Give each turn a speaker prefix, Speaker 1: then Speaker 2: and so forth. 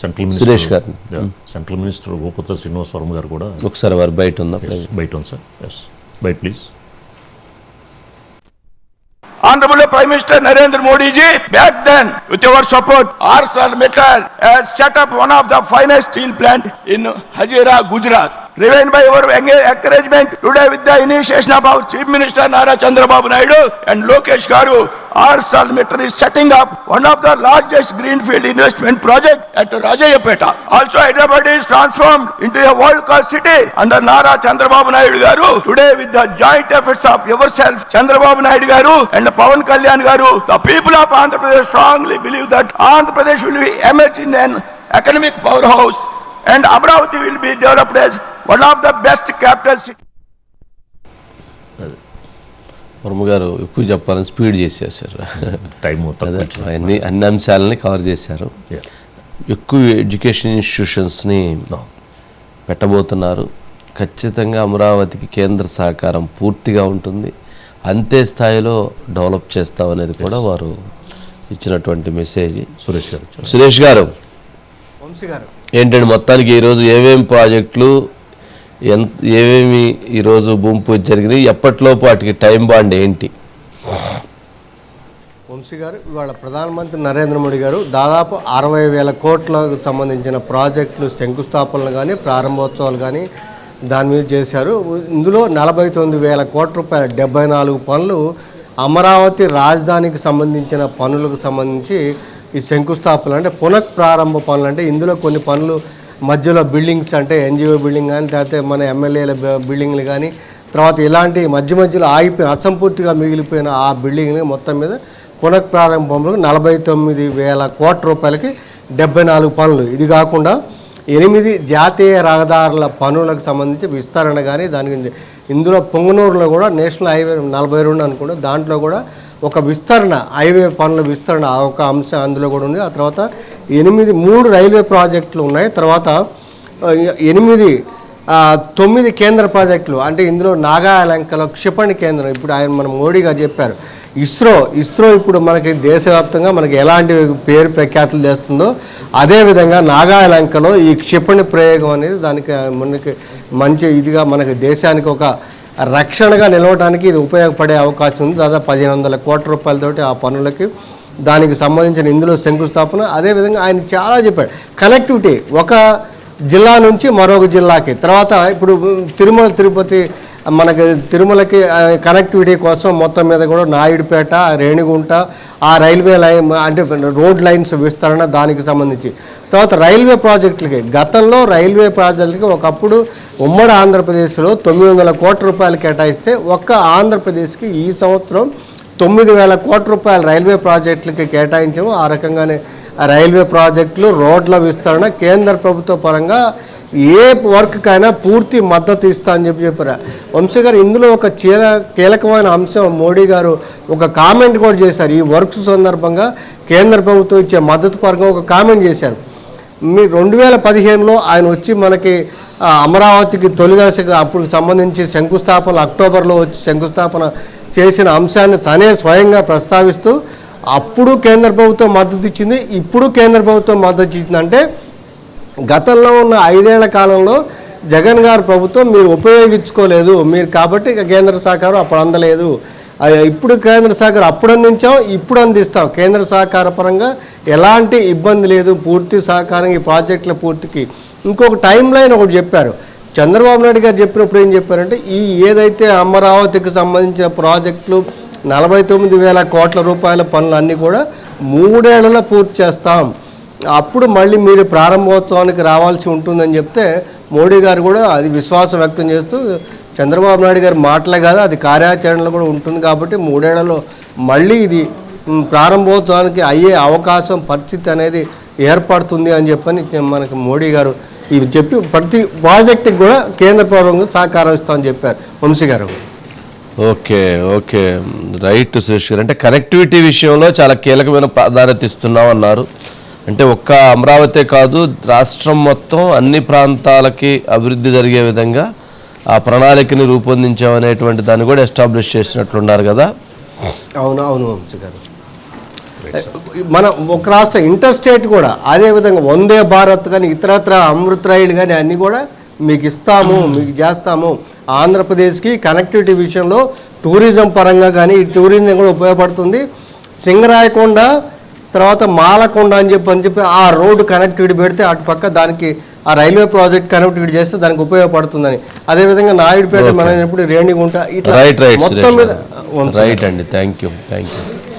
Speaker 1: Central
Speaker 2: Suresh
Speaker 1: minister
Speaker 2: గారు.
Speaker 1: Central minister గోపుత్ర శ్రీనివాస్ వర్మ గారు కూడా
Speaker 2: ఒకసారి వారు బయట ఉందా
Speaker 1: బయట ఉంది సార్ ఎస్ బయట please
Speaker 3: Honorable Prime Minister Narendra Modi ji, back then, with your support, ArcelorMittal has set up one of the finest steel plant in Hazira, Gujarat. Driven by your eng- encouragement, today with the initiation of our Chief Minister Nara Chandrababu Naidu and Lokesh Garu, ArcelorMittal is setting up one of the largest greenfield investment project at Rajayapeta. Also, Hyderabad is transformed into a world-class city under Nara Chandrababu Naidu Garu. Today, with the joint efforts of yourself, Chandrababu Naidu Garu and Pawan Kalyan Garu, the people of Andhra Pradesh strongly believe that Andhra Pradesh will be emerge in an economic powerhouse and Amravati will be developed as one of the best capital cities.
Speaker 2: Varma గారు ఎక్కువ చెప్పాలని speed చేసేసారు.
Speaker 1: Time
Speaker 2: అన్ని అన్ని అంశాలని cover చేశారు. ఎక్కువ education ఇన్స్టిట్యూషన్స్ని పెట్టబోతున్నారు. ఖచ్చితంగా అమరావతికి కేంద్ర సహకారం పూర్తిగా ఉంటుంది. అంతే స్థాయిలో డెవలప్ చేస్తామనేది కూడా వారు ఇచ్చినటువంటి మెసేజ్
Speaker 1: సురేష్ గారు
Speaker 2: సురేష్ గారు
Speaker 4: వంశీ గారు.
Speaker 2: ఏంటంటే మొత్తానికి ఈరోజు ఏమేమి ప్రాజెక్టులు ఎంత ఏమేమి ఈరోజు భూమి పూజ జరిగినాయి ఎప్పటిలోపు వాటికి టైం బాండ్ ఏంటి?
Speaker 4: వంశీ గారు ఇవాళ ప్రధానమంత్రి నరేంద్ర మోడీ గారు దాదాపు అరవై వేల కోట్లకు సంబంధించిన ప్రాజెక్టులు శంకుస్థాపనలు కానీ ప్రారంభోత్సవాలు కానీ దాని మీద చేశారు. ఇందులో నలభై తొమ్మిది వేల కోట్ల రూపాయల డెబ్బై నాలుగు పనులు అమరావతి రాజధానికి సంబంధించిన పనులకు సంబంధించి ఈ శంకుస్థాపనలు అంటే పునః ప్రారంభ పనులు అంటే ఇందులో కొన్ని పనులు మధ్యలో బిల్డింగ్స్ అంటే ఎన్జిఓ బిల్డింగ్ కానీ లేకపోతే మన ఎమ్మెల్యేల బిల్డింగ్లు కానీ తర్వాత ఇలాంటి మధ్య మధ్యలో ఆగిపోయిన అసంపూర్తిగా మిగిలిపోయిన ఆ బిల్డింగ్ని మొత్తం మీద పునః ప్రారంభంలో నలభై తొమ్మిది వేల కోట్ల రూపాయలకి డెబ్బై నాలుగు పనులు. ఇది కాకుండా ఎనిమిది జాతీయ రహదారుల పనులకు సంబంధించి విస్తరణ కానీ దానికి ఇందులో పొంగనూరులో కూడా నేషనల్ హైవే నలభై రెండు అనుకుంటే దాంట్లో కూడా ఒక విస్తరణ హైవే పనుల విస్తరణ ఒక అంశం అందులో కూడా ఉంది. ఆ తర్వాత ఎనిమిది మూడు రైల్వే ప్రాజెక్టులు ఉన్నాయి. తర్వాత ఎనిమిది తొమ్మిది కేంద్ర ప్రాజెక్టులు. అంటే ఇందులో నాగాలంకలో క్షిపణి కేంద్రం ఇప్పుడు ఆయన మన మోడీ గారు చెప్పారు. ఇస్రో ఇస్రో ఇప్పుడు మనకి దేశవ్యాప్తంగా మనకి ఎలాంటి పేరు ప్రఖ్యాతులు చేస్తుందో అదేవిధంగా నాగాలంకలో ఈ క్షిపణి ప్రయోగం అనేది దానికి మనకి మంచి ఇదిగా మనకి దేశానికి ఒక రక్షణగా నిలవడానికి ఇది ఉపయోగపడే అవకాశం ఉంది. దాదాపు పదిహేను వందల కోట్ల రూపాయలతోటి ఆ పనులకి దానికి సంబంధించిన ఇందులో శంకుస్థాపన. అదేవిధంగా ఆయన చాలా చెప్పాడు కనెక్టివిటీ ఒక జిల్లా నుంచి మరొక జిల్లాకి. తర్వాత ఇప్పుడు తిరుమల తిరుపతి మనకి తిరుమలకి కనెక్టివిటీ కోసం మొత్తం మీద కూడా నాయుడుపేట రేణిగుంట ఆ రైల్వే లైన్ అంటే రోడ్ లైన్స్ విస్తరణ దానికి సంబంధించి. తర్వాత రైల్వే ప్రాజెక్టులకి గతంలో రైల్వే ప్రాజెక్టులకి ఒకప్పుడు ఉమ్మడి ఆంధ్రప్రదేశ్లో తొమ్మిది వందల కోట్ల రూపాయలు కేటాయిస్తే ఒక్క ఆంధ్రప్రదేశ్కి ఈ సంవత్సరం తొమ్మిది వేల కోట్ల రూపాయలు రైల్వే ప్రాజెక్టులకి కేటాయించాము. ఆ రకంగానే రైల్వే ప్రాజెక్టులు రోడ్ల విస్తరణ కేంద్ర ప్రభుత్వ పరంగా ఏ వర్క్కైనా పూర్తి మద్దతు ఇస్తా అని చెప్పి చెప్పారు. వంశీ గారు ఇందులో ఒక చీర కీలకమైన అంశం మోడీ గారు ఒక కామెంట్ కూడా చేశారు. ఈ వర్క్స్ సందర్భంగా కేంద్ర ప్రభుత్వం ఇచ్చే మద్దతు పరంగా ఒక కామెంట్ చేశారు. మీ రెండు వేల పదిహేనులో ఆయన వచ్చి మనకి అమరావతికి తొలిదశగా అప్పుడు సంబంధించి శంకుస్థాపన అక్టోబర్లో వచ్చి శంకుస్థాపన చేసిన అంశాన్ని తనే స్వయంగా ప్రస్తావిస్తూ అప్పుడు కేంద్ర ప్రభుత్వం మద్దతు ఇచ్చింది ఇప్పుడు కేంద్ర ప్రభుత్వం మద్దతు ఇచ్చిందంటే గతంలో ఉన్న ఐదేళ్ళ కాలంలో జగన్ గారు ప్రభుత్వం మీరు ఉపయోగించుకోలేదు. మీరు కాబట్టి కేంద్ర సహకారం అప్పుడు అందలేదు. ఇప్పుడు కేంద్ర సహకారం అప్పుడు అందించాం ఇప్పుడు అందిస్తాం. కేంద్ర సహకార పరంగా ఎలాంటి ఇబ్బంది లేదు పూర్తి సహకారం ఈ ప్రాజెక్టుల పూర్తికి. ఇంకొక టైం లైన్ ఒకటి చెప్పారు. చంద్రబాబు నాయుడు గారు చెప్పినప్పుడు ఏం చెప్పారంటే ఈ ఏదైతే అమరావతికి సంబంధించిన ప్రాజెక్టులు నలభై తొమ్మిది వేల కోట్ల రూపాయల పనులు అన్నీ కూడా మూడేళ్ళలో పూర్తి చేస్తాం. అప్పుడు మళ్ళీ మీరు ప్రారంభోత్సవానికి రావాల్సి ఉంటుందని చెప్తే మోడీ గారు కూడా అది విశ్వాసం వ్యక్తం చేస్తూ చంద్రబాబు నాయుడు గారి మాటలే కాదు అది కార్యాచరణలో కూడా ఉంటుంది కాబట్టి మూడేళ్ళలో మళ్ళీ ఇది ప్రారంభోత్సవానికి అయ్యే అవకాశం పరిస్థితి అనేది ఏర్పడుతుంది అని చెప్పని మనకి మోడీ గారు ఇవి చెప్పి ప్రతి ప్రాజెక్ట్కి కూడా కేంద్ర ప్రభుత్వం సహకారం ఇస్తామని చెప్పారు. వంశీ గారు.
Speaker 2: Okay okay. రైట్ సురేష్ గారు. అంటే కనెక్టివిటీ విషయంలో చాలా కీలకమైన ప్రాధాన్యత ఇస్తున్నాం అన్నారు. అంటే ఒక్క అమరావతే కాదు రాష్ట్రం మొత్తం అన్ని ప్రాంతాలకి అభివృద్ధి జరిగే విధంగా ఆ ప్రణాళికని రూపొందించామనేటువంటి దాన్ని కూడా ఎస్టాబ్లిష్ చేసినట్లున్నారు కదా?
Speaker 4: అవును అవును వంశీ గారు. మన ఒక రాష్ట్ర ఇంటర్ స్టేట్ కూడా అదేవిధంగా వందే భారత్ కానీ ఇతరత్ర అమృత్ రైల్ కానీ అన్నీ కూడా మీకు ఇస్తాము మీకు చేస్తాము. ఆంధ్రప్రదేశ్కి కనెక్టివిటీ విషయంలో టూరిజం పరంగా కానీ ఈ టూరిజం కూడా ఉపయోగపడుతుంది. సింగరాయకొండ తర్వాత మాలకొండ అని చెప్పి అని చెప్పి ఆ రోడ్డు కనెక్టివిటీ పెడితే అటు పక్క దానికి ఆ రైల్వే ప్రాజెక్ట్ కనెక్టివిటీ చేస్తే దానికి ఉపయోగపడుతుందని. అదేవిధంగా నాయుడుపేట మన రేణిగుంట ఇట్లా మొత్తం మీద
Speaker 2: రైట్ అండి. Thank you thank you